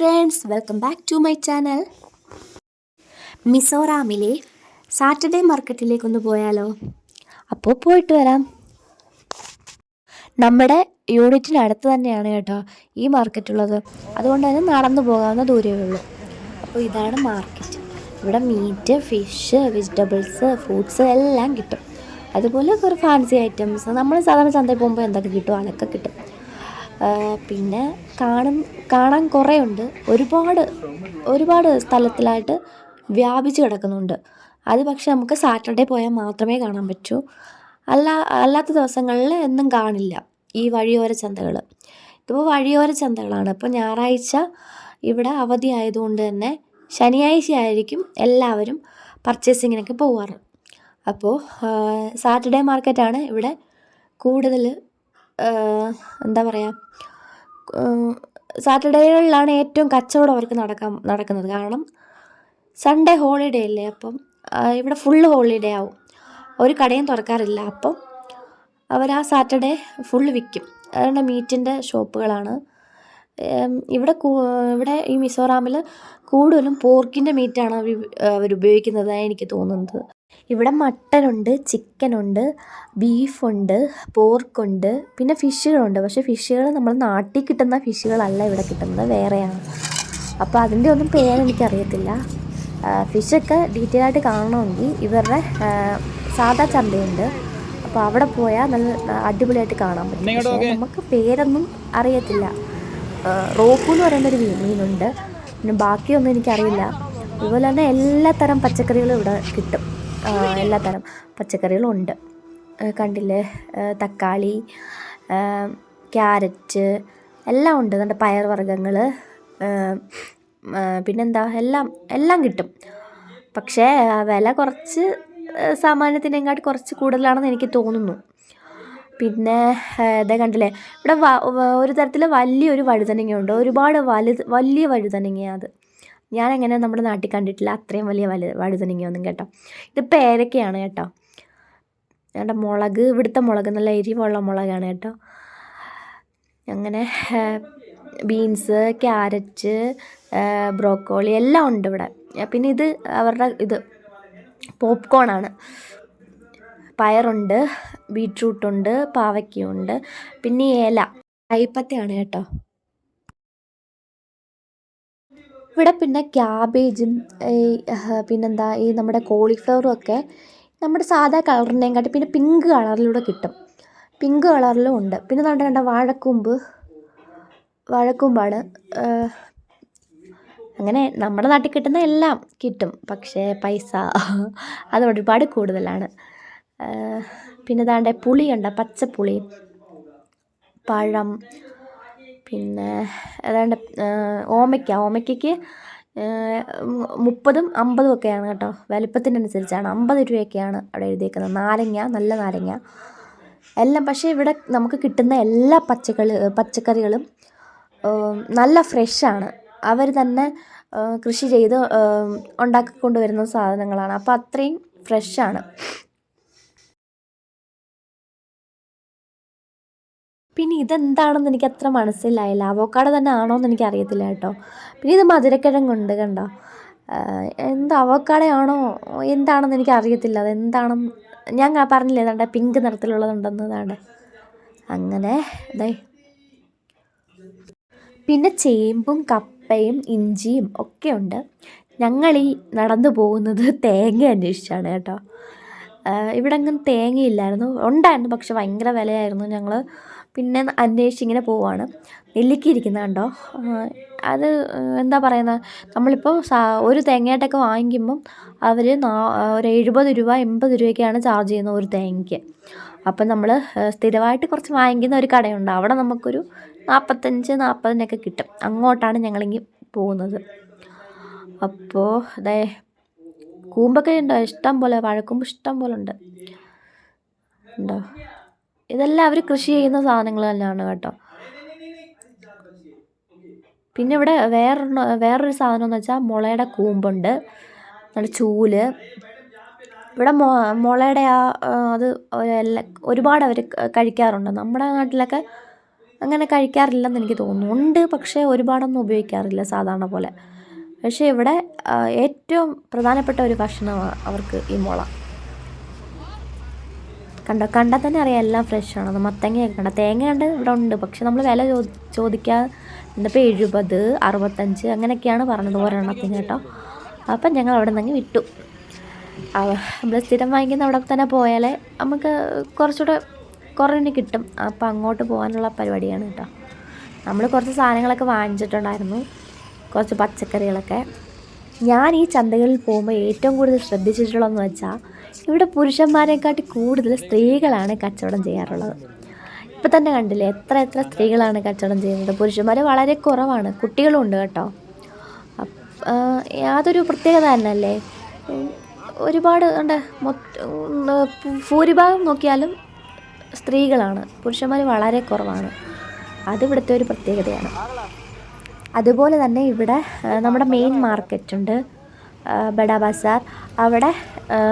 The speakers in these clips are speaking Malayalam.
Friends welcome back to my channel മിസോറാമിലെ Saturday മാർക്കറ്റിലേക്കൊന്ന് പോയാലോ? അപ്പോൾ പോയിട്ട് വരാം. നമ്മുടെ യൂണിറ്റിനടുത്ത് തന്നെയാണ് കേട്ടോ ഈ മാർക്കറ്റ് ഉള്ളത് അതുകൊണ്ട് തന്നെ നടന്നു പോകാവുന്ന ദൂരമേ ഉള്ളൂ. അപ്പോൾ ഇതാണ് മാർക്കറ്റ്. ഇവിടെ മീറ്റ് ഫിഷ് വെജിറ്റബിൾസ് ഫ്രൂട്ട്സ് എല്ലാം കിട്ടും. അതുപോലെ കുറേ ഫാൻസി ഐറ്റംസ് നമ്മൾ സാധാരണ ചന്തയിൽ പോകുമ്പോൾ എന്തൊക്കെ കിട്ടും? അതൊക്കെ കിട്ടും. പിന്നെ കാണും കാണാൻ കുറേ ഉണ്ട് ഒരുപാട് ഒരുപാട് സ്ഥലത്തിലായിട്ട് വ്യാപിച്ച് കിടക്കുന്നുണ്ട്. അത് പക്ഷേ നമുക്ക് സാറ്റർഡേ പോയാൽ മാത്രമേ കാണാൻ പറ്റൂ. അല്ല അല്ലാത്ത ദിവസങ്ങളിൽ എന്നും കാണില്ല ഈ വഴിയോര ചന്തകൾ. ഇതിപ്പോൾ വഴിയോര ചന്തകളാണ്. ഇപ്പോൾ ഞായറാഴ്ച ഇവിടെ അവധി ആയതുകൊണ്ട് തന്നെ ശനിയാഴ്ച ആയിരിക്കും എല്ലാവരും പർച്ചേസിങ്ങിനൊക്കെ പോവാറ്. അപ്പോൾ സാറ്റർഡേ മാർക്കറ്റാണ് ഇവിടെ കൂടുതൽ എന്താ പറയുക സാറ്റർഡേകളിലാണ് ഏറ്റവും കച്ചവടം അവർക്ക് നടക്കാൻ നടക്കുന്നത്. കാരണം സൺഡേ ഹോളിഡേ അല്ലേ അപ്പം ഇവിടെ ഫുള്ള് ഹോളിഡേ ആവും. ഒരു കടയും തുറക്കാറില്ല. അപ്പം അവർ ആ സാറ്റർഡേ ഫുള്ള് വിൽക്കും. അതുകൊണ്ട് മീറ്റിന്റെ ഷോപ്പുകളാണ്. ഇവിടെ ഇവിടെ ഈ മിസോറാമിൽ കൂടുതലും പോർക്കിന്റെ മീറ്റാണ് അവർ ഉപയോഗിക്കുന്നതായി എനിക്ക് തോന്നുന്നത്. ഇവിടെ മട്ടനുണ്ട് ചിക്കനുണ്ട് ബീഫുണ്ട് പോർക്കുണ്ട് പിന്നെ ഫിഷുകളുണ്ട്. പക്ഷേ ഫിഷുകൾ നമ്മൾ നാട്ടിൽ കിട്ടുന്ന ഫിഷുകളല്ല ഇവിടെ കിട്ടുന്നത് വേറെയാണ്. അപ്പോൾ അതിന്റെ ഒന്നും പേരെനിക്കറിയത്തില്ല ഫിഷൊക്കെ ഡീറ്റെയിൽ ആയിട്ട് കാണണമെങ്കിൽ ഇവരുടെ സാധാ ചന്തയുണ്ട്. അപ്പോൾ അവിടെ പോയാൽ നല്ല അടിപൊളിയായിട്ട് കാണാൻ പറ്റും. നമുക്ക് പേരൊന്നും അറിയത്തില്ല. റോക്കു എന്ന് പറയുന്നൊരു മീനുണ്ട്. പിന്നെ ബാക്കിയൊന്നും എനിക്കറിയില്ല. അതുപോലെ തന്നെ എല്ലാ തരം പച്ചക്കറികളും ഇവിടെ കിട്ടും. എല്ലാ തരം പച്ചക്കറികളും ഉണ്ട് കണ്ടില്ലേ? തക്കാളി ക്യാരറ്റ് എല്ലാം ഉണ്ട്. നല്ല പയർ വർഗങ്ങൾ പിന്നെന്താ? എല്ലാം എല്ലാം കിട്ടും. പക്ഷേ വില കുറച്ച് സാമാന്യത്തിനെങ്കാട്ട് കുറച്ച് കൂടുതലാണെന്ന് എനിക്ക് തോന്നുന്നു. പിന്നെ ഇതേ കണ്ടില്ലേ? ഇവിടെ ഒരു തരത്തിൽ വലിയൊരു വഴുതനങ്ങയുണ്ട്. ഒരുപാട് വലുത് വലിയ വഴുതനങ്ങയാണ് അത്. ഞാനങ്ങനെ നമ്മുടെ നാട്ടിൽ കണ്ടിട്ടില്ല. അത്രയും വലിയ വലു വഴുതനങ്ങയൊന്നും കേട്ടോ. ഇത് പേരക്കയാണ് കേട്ടോ. ഞങ്ങളുടെ മുളക് ഇവിടുത്തെ മുളക് നല്ല എരിവുള്ള മുളകാണ് കേട്ടോ. അങ്ങനെ ബീൻസ് ക്യാരറ്റ് ബ്രോക്കോളി എല്ലാം ഉണ്ട് ഇവിടെ. പിന്നെ ഇത് അവരുടെ ഇത് പോപ്കോൺ ആണ്. പയറുണ്ട് ബീട്രൂട്ടുണ്ട് പാവയ്ക്കയുണ്ട് പിന്നെ ഏല. കൈപ്പത്തയാണ് കേട്ടോ. ഇവിടെ പിന്നെ ക്യാബേജും ഈ പിന്നെന്താ ഈ നമ്മുടെ കോളിഫ്ലവറും ഒക്കെ നമ്മുടെ സാധാ കളറിനെയും കാട്ടി പിന്നെ പിങ്ക് കളറിലൂടെ കിട്ടും. പിങ്ക് കളറിലും ഉണ്ട്. പിന്നെ നമ്മുടെ കണ്ട വാഴക്കൂമ്പ് വാഴക്കൂമ്പാണ്. അങ്ങനെ നമ്മുടെ നാട്ടിൽ കിട്ടുന്ന എല്ലാം കിട്ടും. പക്ഷേ പൈസ അത് ഒരുപാട് കൂടുതലാണ്. പിന്നെ ദാണ്ടെ പുളി കണ്ട പച്ചപ്പുളി പഴം പിന്നെ ഏതാണ്ട് ഓമയ്ക്ക. ഓമയ്ക്കയ്ക്ക് മുപ്പതും അമ്പതും ഒക്കെയാണ് കേട്ടോ. വലിപ്പത്തിനനുസരിച്ചാണ്. അമ്പത് രൂപയൊക്കെയാണ് അവിടെ എഴുതിയേക്കുന്നത്. നാരങ്ങ നല്ല നാരങ്ങ. എല്ലാം പക്ഷേ ഇവിടെ നമുക്ക് കിട്ടുന്ന എല്ലാ പച്ചക്കറി പച്ചക്കറികളും നല്ല ഫ്രഷാണ്. അവർ തന്നെ കൃഷി ചെയ്ത് ഉണ്ടാക്കിക്കൊണ്ട് വരുന്ന സാധനങ്ങളാണ്. അപ്പോൾ അത്രയും ഫ്രഷാണ്. പിന്നെ ഇതെന്താണെന്ന് എനിക്ക് അത്ര മനസ്സിലായില്ല. അവോക്കാട് തന്നെ ആണോ എന്ന് എനിക്ക് അറിയത്തില്ല കേട്ടോ. പിന്നെ ഇത് മധുരക്കിഴങ്ങുണ്ട് കണ്ടോ? എന്ത് എന്താ അവോക്കാടോ ആണോ എന്താണെന്ന് എനിക്ക് അറിയത്തില്ല അത് എന്താണെന്ന് ഞാൻ പറഞ്ഞില്ലേ ഏതാണ്ട് പിങ്ക് നിറത്തിലുള്ളതുണ്ടെന്ന് ഏതാണ്ട് അങ്ങനെ ഇതായി പിന്നെ ചേമ്പും കപ്പയും ഇഞ്ചിയും ഒക്കെ ഉണ്ട്. ഞങ്ങൾ ഈ നടന്നു പോകുന്നത് തേങ്ങ അന്വേഷിച്ചാണ് കേട്ടോ. ഇവിടെ അങ്ങനെ തേങ്ങയില്ലായിരുന്നു. ഉണ്ടായിരുന്നു പക്ഷെ ഭയങ്കര വിലയായിരുന്നു ഞങ്ങൾ പിന്നെ അന്വേഷിച്ച് ഇങ്ങനെ പോവാണ്. നെല്ലിക്ക ഇരിക്കുന്ന കണ്ടോ അത് എന്താ പറയുന്നത് നമ്മളിപ്പോൾ ഒരു തേങ്ങയായിട്ടൊക്കെ വാങ്ങിക്കുമ്പം അവർ ഒരു എഴുപത് രൂപ എൺപത് രൂപയൊക്കെയാണ് ചാർജ് ചെയ്യുന്നത് ഒരു തേങ്ങയ്ക്ക്. അപ്പം നമ്മൾ സ്ഥിരമായിട്ട് കുറച്ച് വാങ്ങിക്കുന്ന ഒരു കടയുണ്ട്. അവിടെ നമുക്കൊരു നാൽപ്പത്തഞ്ച് നാൽപ്പതിനൊക്കെ കിട്ടും. അങ്ങോട്ടാണ് ഞങ്ങളിങ്ങി പോകുന്നത്. അപ്പോൾ അതെ കൂമ്പൊക്കെ ഉണ്ടോ? ഇഷ്ടം പോലെ വാഴക്കൂമ്പ് ഇഷ്ടം പോലെ ഉണ്ട്. ഉണ്ടോ? ഇതെല്ലാം അവർ കൃഷി ചെയ്യുന്ന സാധനങ്ങൾ തന്നെയാണ് കേട്ടോ. പിന്നെ ഇവിടെ വേറൊരു വേറൊരു സാധനം എന്ന് വെച്ചാൽ മുളയുടെ കൂമ്പുണ്ട്. നല്ല ചൂൽ. ഇവിടെ മൊ മുളയുടെ ആ അത് ഒരുപാട് അവർ കഴിക്കാറുണ്ട്. നമ്മുടെ നാട്ടിലൊക്കെ അങ്ങനെ കഴിക്കാറില്ലെന്ന് എനിക്ക് തോന്നുന്നു. ഉണ്ട് പക്ഷേ ഒരുപാടൊന്നും ഉപയോഗിക്കാറില്ല സാധാരണ പോലെ. പക്ഷേ ഇവിടെ ഏറ്റവും പ്രധാനപ്പെട്ട ഒരു ഭക്ഷണമാണ് അവർക്ക് ഈ മുള. കണ്ടോ കണ്ടാൽ തന്നെ അറിയാം എല്ലാം ഫ്രഷ് ആണെന്ന് മത്തങ്ങയൊക്കെ കണ്ട തേങ്ങ കണ്ട് ഇവിടെ ഉണ്ട്. പക്ഷെ നമ്മൾ വില ചോ ചോദിക്കാൻ ഇന്നിപ്പോൾ എഴുപത് അറുപത്തഞ്ച് അങ്ങനെയൊക്കെയാണ് പറഞ്ഞത് ഒരെണ്ണത്തിന് കേട്ടോ. അപ്പം ഞങ്ങൾ അവിടെ നിന്ന് വിട്ടു. നമ്മൾ സ്ഥിരം വാങ്ങിക്കുന്ന അവിടെ തന്നെ പോയാലേ നമുക്ക് കുറച്ചുകൂടെ കുറവിന് കിട്ടും. അപ്പം അങ്ങോട്ട് പോകാനുള്ള പരിപാടിയാണ് കേട്ടോ. നമ്മൾ കുറച്ച് സാധനങ്ങളൊക്കെ വാങ്ങിച്ചിട്ടുണ്ടായിരുന്നു. കുറച്ച് പച്ചക്കറികളൊക്കെ. ഞാൻ ഈ ചന്തകളിൽ പോകുമ്പോൾ ഏറ്റവും കൂടുതൽ ശ്രദ്ധിച്ചിട്ടുള്ളതെന്ന് വെച്ചാൽ ഇവിടെ പുരുഷന്മാരെക്കാട്ടി കൂടുതൽ സ്ത്രീകളാണ് കച്ചവടം ചെയ്യാറുള്ളത്. ഇപ്പം തന്നെ കണ്ടില്ലേ എത്ര എത്ര സ്ത്രീകളാണ് കച്ചവടം ചെയ്യുന്നത്? പുരുഷന്മാർ വളരെ കുറവാണ്. കുട്ടികളും ഉണ്ട് കേട്ടോ. യാതൊരു പ്രത്യേകത തന്നെയല്ലേ? ഒരുപാട് ഉണ്ട് ഭൂരിഭാഗം നോക്കിയാലും സ്ത്രീകളാണ്. പുരുഷന്മാർ വളരെ കുറവാണ്. അതിവിടുത്തെ ഒരു പ്രത്യേകതയാണ്. അതുപോലെ തന്നെ ഇവിടെ നമ്മുടെ മെയിൻ മാർക്കറ്റ് ഉണ്ട്. ആ, ബഡ ബസാർ. അവിടെ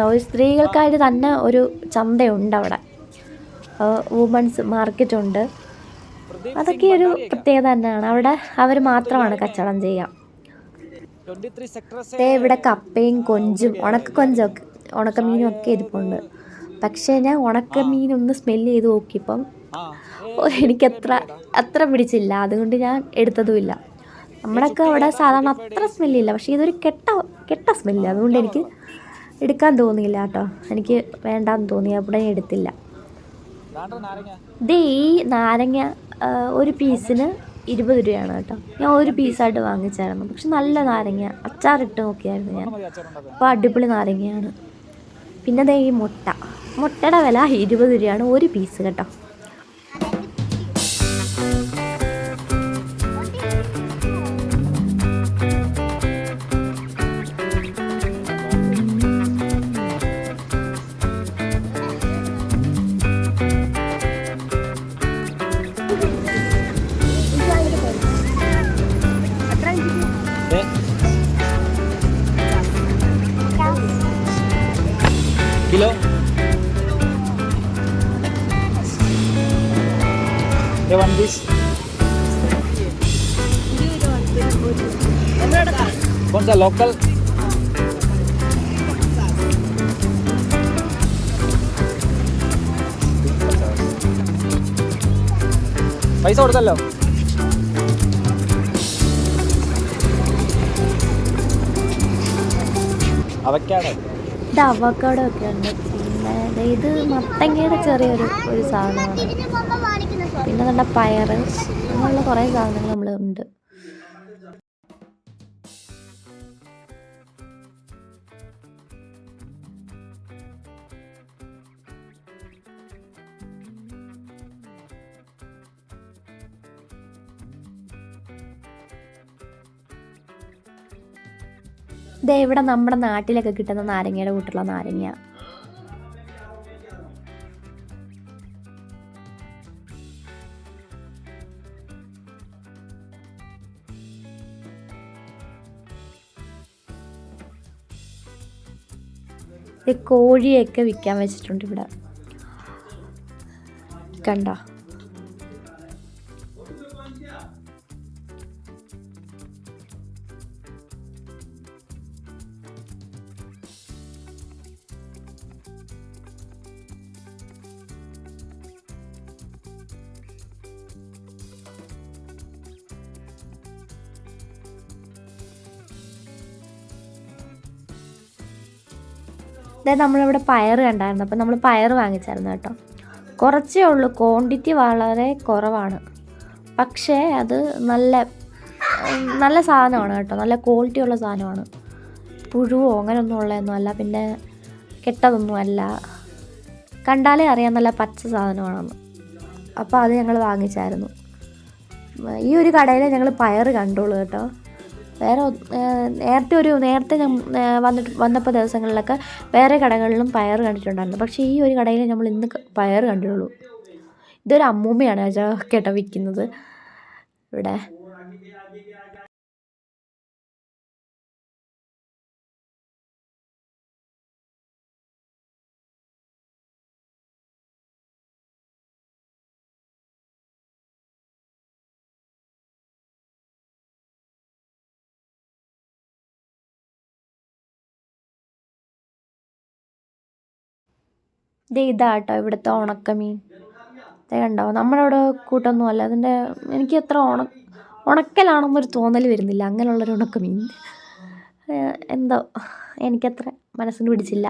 ഒരു സ്ത്രീകൾക്കായിട്ട് തന്നെ ഒരു ചന്തയുണ്ട് അവിടെ. വുമൺസ് മാർക്കറ്റുണ്ട് അതൊക്കെ ഒരു പ്രത്യേകത തന്നെയാണ്. അവിടെ അവർ മാത്രമാണ് കച്ചവടം ചെയ്യാം ഇവിടെ കപ്പയും കൊഞ്ചും ഉണക്ക കൊഞ്ചൊക്കെ ഉണക്കമീനും ഒക്കെ ഇരിപ്പുണ്ട്. പക്ഷേ ഞാൻ ഉണക്ക ഒന്ന് സ്മെല്ല് ചെയ്ത് നോക്കിയപ്പം എനിക്കത്ര അത്ര പിടിച്ചില്ല. അതുകൊണ്ട് ഞാൻ എടുത്തതുമില്ല. നമ്മളൊക്കെ അവിടെ സാധാരണ അത്ര സ്മെല്ലില്ല. പക്ഷേ ഇതൊരു കെട്ട കെട്ട സ്മെല്ല്. അതുകൊണ്ട് എനിക്ക് എടുക്കാൻ തോന്നിയില്ല കേട്ടോ. എനിക്ക് വേണ്ടാന്ന് തോന്നി. അവിടെ എടുത്തില്ല. ദേ ഈ നാരങ്ങ ഒരു പീസിന് ഇരുപത് രൂപയാണ് കേട്ടോ. ഞാൻ ഒരു പീസായിട്ട് വാങ്ങിച്ചായിരുന്നു. പക്ഷെ നല്ല നാരങ്ങ. അച്ചാറിട്ട് നോക്കിയായിരുന്നു ഞാൻ. അപ്പോൾ അടിപൊളി നാരങ്ങയാണ്. പിന്നെ ദേ ഈ മുട്ട. മുട്ടയുടെ വില ഇരുപത് രൂപയാണ് ഒരു പീസ് കേട്ടോ. ലോക്കൽ പൈസ കൊടുത്തല്ലോ. അവക്കാടോ? ഒക്കെ ഇത് ചെറിയൊരു ഒരു സാധനമാണ്. പിന്നെ നല്ല പയർ അങ്ങനെയുള്ള കുറേ സാധനങ്ങൾ നമ്മൾ ഉണ്ട് ദേ ഇവിടെ നമ്മുടെ നാട്ടിലൊക്കെ കിട്ടുന്ന നാരങ്ങയുടെ കൂട്ടുള്ള നാരങ്ങ കോഴിയൊക്കെ വിൽക്കാൻ വെച്ചിട്ടുണ്ട് ഇവിടെ. കണ്ടോ? അതായത് നമ്മളിവിടെ പയർ കണ്ടായിരുന്നു. അപ്പം നമ്മൾ പയർ വാങ്ങിച്ചായിരുന്നു കേട്ടോ. കുറച്ചേ ഉള്ളൂ. ക്വാണ്ടിറ്റി വളരെ കുറവാണ്. പക്ഷേ അത് നല്ല നല്ല സാധനമാണ് കേട്ടോ. നല്ല ക്വാളിറ്റി ഉള്ള സാധനമാണ്. പുഴുവോ അങ്ങനെയൊന്നും ഉള്ളതൊന്നും അല്ല. പിന്നെ കെട്ടതൊന്നും അല്ല കണ്ടാലേ അറിയാൻ നല്ല പച്ച സാധനമാണെന്ന്. അപ്പോൾ അത് ഞങ്ങൾ വാങ്ങിച്ചായിരുന്നു. ഈ ഒരു കടയിൽ ഞങ്ങൾ പയർ കണ്ടോളൂ കേട്ടോ. വേറെ നേരത്തെ ഒരു നേരത്തെ ഞാൻ വന്നിട്ട് വന്നപ്പോൾ ദിവസങ്ങളിലൊക്കെ വേറെ കടകളിലും പയർ കണ്ടിട്ടുണ്ടായിരുന്നു. പക്ഷേ ഈ ഒരു കടയിൽ നമ്മൾ ഇന്ന് പയർ കണ്ടിട്ടുള്ളൂ. ഇതൊരു അമ്മൂമ്മയാണ് ചേട്ടാ വിൽക്കുന്നത് ഇവിടെ. ദേ ഇതാട്ടോ ഇവിടുത്തെ ഉണക്കമീൻ. ദേ കണ്ടോ? നമ്മളവിടെ കൂട്ടൊന്നും അല്ല അതിന്റെ എനിക്ക് എത്ര ഉണ ഉണക്കലാണെന്നൊരു തോന്നൽ വരുന്നില്ല. അങ്ങനെയുള്ളൊരു ഉണക്കമീൻ. എന്തോ? എനിക്കത്ര മനസ്സിന് പിടിച്ചില്ല.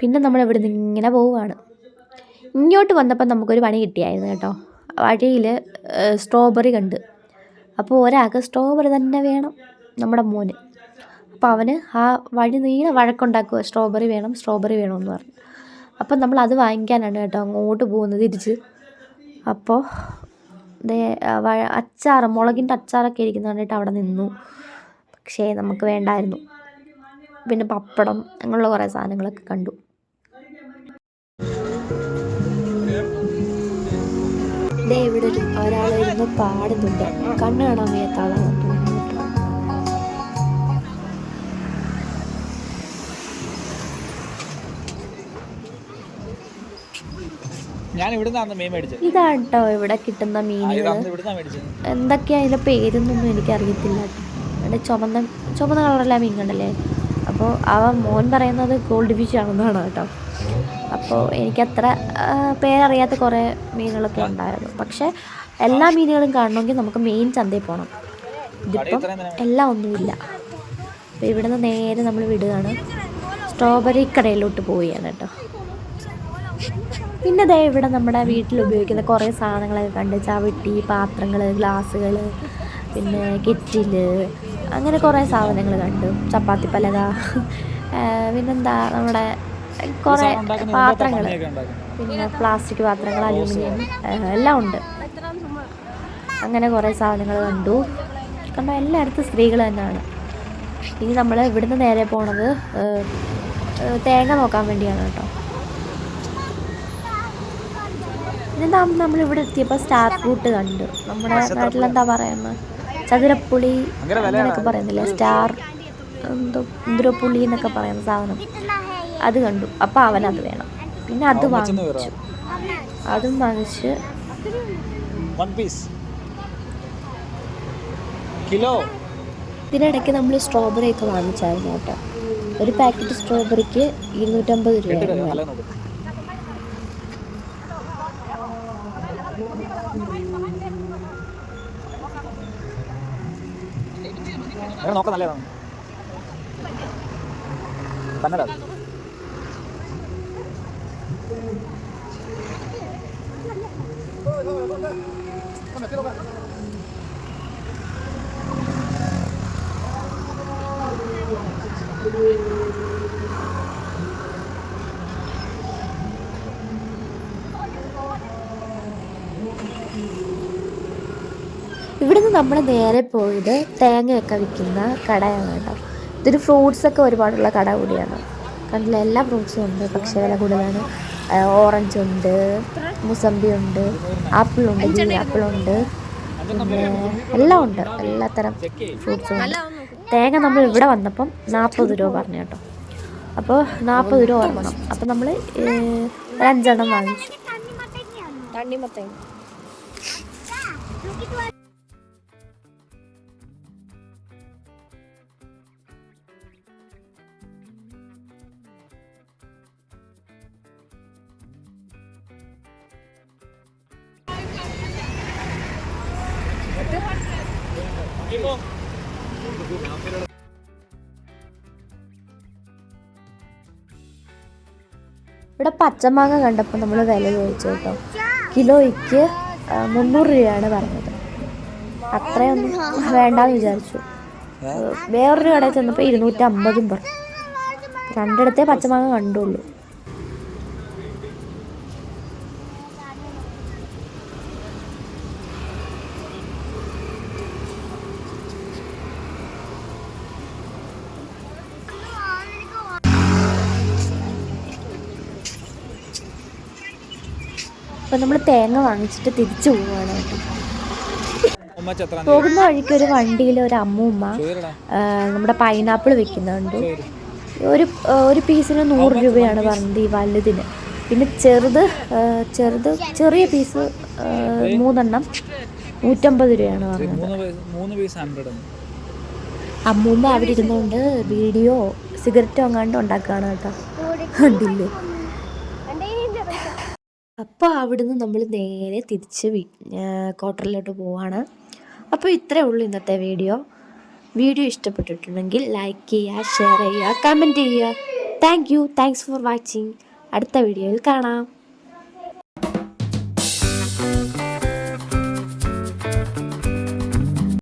പിന്നെ നമ്മൾ നിന്ന് ഇങ്ങനെ പോവുകയാണ്. ഇങ്ങോട്ട് വന്നപ്പോൾ നമുക്കൊരു പണി കിട്ടിയായിരുന്നു കേട്ടോ. വഴിയിൽ സ്ട്രോബെറി കണ്ട്. അപ്പോൾ ഒരാൾക്ക് സ്ട്രോബെറി തന്നെ വേണം നമ്മുടെ മോന്. അപ്പോൾ അവന് ആ വഴി നീളെ വഴക്കുണ്ടാക്കുക. സ്ട്രോബെറി വേണം സ്ട്രോബെറി വേണമെന്ന് പറഞ്ഞു. അപ്പം നമ്മൾ അത് വാങ്ങിക്കാനാണ് കേട്ടോ അങ്ങോട്ട് പോകുന്നത് തിരിച്ച്. അപ്പോൾ ദേ അച്ചാർ മുളകിന്റെ അച്ചാറൊക്കെ ഇരിക്കുന്ന കണ്ടിട്ട് അവിടെ നിന്നു. പക്ഷേ നമുക്ക് വേണ്ടായിരുന്നു. പിന്നെ പപ്പടം അങ്ങനെയുള്ള കുറേ സാധനങ്ങളൊക്കെ കണ്ടു. ഇവിടെ ഒരു ഒരാൾ ഇരുന്ന് പാടുന്നുണ്ട്. കണ്ണ് കാണാൻ വയ്യാത്ത ആളാണെന്ന് ഞാൻ ഇവിടുന്നാണ് മീൻ മേടിച്ചത്. ഇതാണ് കേട്ടോ ഇവിടെ കിട്ടുന്ന മീനുകൾ മേടിച്ചത്. എന്തൊക്കെയാ അതിന്റെ പേരൊന്നും എനിക്കറിയത്തില്ല അവിടെ ചുമന്ന ചുമന്ന കളറല്ല മീൻ കണ്ടല്ലേ? അപ്പോൾ അവ മോൻ പറയുന്നത് ഗോൾഡ് ഫിഷ് ആണെന്നാണ് കേട്ടോ. അപ്പോൾ എനിക്കത്ര പേരറിയാത്ത കുറേ മീനുകളൊക്കെ ഉണ്ടായിരുന്നു. പക്ഷേ എല്ലാ മീനുകളും കാണണമെങ്കിൽ നമുക്ക് മെയിൻ ചന്തയിൽ പോകണം ഇതിപ്പം എല്ലാം ഒന്നുമില്ല. അപ്പോൾ നിന്ന് നേരെ നമ്മൾ വിടുകയാണ്. സ്ട്രോബെറി കടയിലോട്ട് പോവുകയാണ് കേട്ടോ. പിന്നെ ദേ ഇവിടെ നമ്മുടെ വീട്ടിൽ ഉപയോഗിക്കുന്ന കുറേ സാധനങ്ങളൊക്കെ കണ്ട് ചവിട്ടി പാത്രങ്ങൾ ഗ്ലാസ്സുകൾ പിന്നെ കെറ്റിൽ അങ്ങനെ കുറേ സാധനങ്ങൾ കണ്ടു. ചപ്പാത്തി പലക പിന്നെന്താ നമ്മുടെ കുറേ പാത്രങ്ങൾ പിന്നെ പ്ലാസ്റ്റിക് പാത്രങ്ങൾ അലൂമിനിയം എല്ലാം ഉണ്ട്. അങ്ങനെ കുറേ സാധനങ്ങൾ കണ്ടു. കണ്ടോ എല്ലായിടത്തും സ്ത്രീകൾ തന്നെയാണ്. ഇനി നമ്മൾ ഇവിടുന്ന് നേരെ പോണത് തേങ്ങ നോക്കാൻ വേണ്ടിയാണ് കേട്ടോ. പിന്നെ നമ്മൾ ഇവിടെ എത്തിയപ്പോൾ സ്റ്റാർ ഫ്രൂട്ട് കണ്ടു. നമ്മുടെ നാട്ടിലെന്താ പറയുന്നത് ചതുരപ്പുളി അങ്ങനെയൊക്കെ പറയുന്നില്ലേ? സ്റ്റാർ എന്തോ ഇന്ദ്രപ്പുളി എന്നൊക്കെ പറയുന്ന സാധനം. അത് കണ്ടു. അപ്പോൾ അവനത് വേണം. പിന്നെ അത് വാങ്ങിച്ചു. അതും വാങ്ങിച്ച്. കിലോ ഇതിനിടയ്ക്ക് നമ്മൾ സ്ട്രോബെറി ഒക്കെ വാങ്ങിച്ചായിരുന്നു കേട്ടോ. ഒരു പാക്കറ്റ് സ്ട്രോബെറിക്ക് ഇരുന്നൂറ്റമ്പത് കെട്ടിട അങ്ങനെ നോക്ക നല്ലതാണ്. കന്നഡ ഇവിടുന്ന് നമ്മൾ നേരെ പോയത് തേങ്ങയൊക്കെ വിൽക്കുന്ന കടയാണ് കേട്ടോ. ഇതൊരു ഫ്രൂട്ട്സൊക്കെ ഒരുപാടുള്ള കട കൂടിയാണ്. കണ്ടില്ല? എല്ലാ ഫ്രൂട്ട്സും ഉണ്ട്. പക്ഷേ വില കൂടുതലാണ്. ഓറഞ്ച് ഉണ്ട് മുസമ്പി ഉണ്ട് ആപ്പിൾ ഉണ്ട് ഗ്രീൻ ആപ്പിൾ ഉണ്ട്. എല്ലാം ഉണ്ട്. എല്ലാത്തരം ഫ്രൂട്ട്സും ഉണ്ട്. തേങ്ങ നമ്മൾ ഇവിടെ വന്നപ്പം നാൽപ്പത് രൂപ പറഞ്ഞു കേട്ടോ. അപ്പോൾ നാൽപ്പത് രൂപ ഓർമ്മണം അപ്പം നമ്മൾ ഒരു വാങ്ങിച്ചു. തണ്ണിമത്തേങ്ങ. ഇവിടെ പച്ചമാങ്ങ കണ്ടപ്പോൾ നമ്മൾ വില ചോദിച്ചു കേട്ടോ. കിലോയ്ക്ക് മുന്നൂറ് രൂപയാണ് പറഞ്ഞത്. അത്രയൊന്നും വേണ്ടാന്ന് വിചാരിച്ചു. വേറൊരു കടയിൽ ചെന്നപ്പോൾ ഇരുന്നൂറ്റമ്പതും പറഞ്ഞു. രണ്ടിടത്തെ പച്ചമാങ്ങ കണ്ടുള്ളൂ. അപ്പം നമ്മൾ തേങ്ങ വാങ്ങിച്ചിട്ട് തിരിച്ചു പോവുകയാണ് കേട്ടോ. പോകുന്ന വഴിക്ക് ഒരു വണ്ടിയിൽ ഒരു അമ്മൂമ്മ നമ്മുടെ പൈനാപ്പിൾ വെക്കുന്നുണ്ട് ഒരു ഒരു പീസിന് നൂറ് രൂപയാണ് പറഞ്ഞത് ഈ വലുതിന്. പിന്നെ ചെറുത് ചെറുത് ചെറിയ പീസ് മൂന്നെണ്ണം നൂറ്റമ്പത് രൂപയാണ് പറഞ്ഞത്. അമ്മൂമ്മ അവിടെ ഇരുന്നുകൊണ്ട് വീഡിയോ സിഗരറ്റോ എങ്ങാണ്ട് ഉണ്ടാക്കുകയാണ് കേട്ടോ. കണ്ടില്ലേ അപ്പോൾ അവിടുന്ന് നമ്മൾ നേരെ തിരിച്ച് ക്വാർട്ടറിലോട്ട് പോവാണ്. അപ്പോൾ ഇത്രേ ഉള്ളൂ ഇന്നത്തെ വീഡിയോ. വീഡിയോ ഇഷ്ടപ്പെട്ടിട്ടുണ്ടെങ്കിൽ ലൈക്ക് ചെയ്യുക ഷെയർ ചെയ്യുക കമന്റ് ചെയ്യുക. Thank you thanks for watching അടുത്ത വീഡിയോയിൽ കാണാം.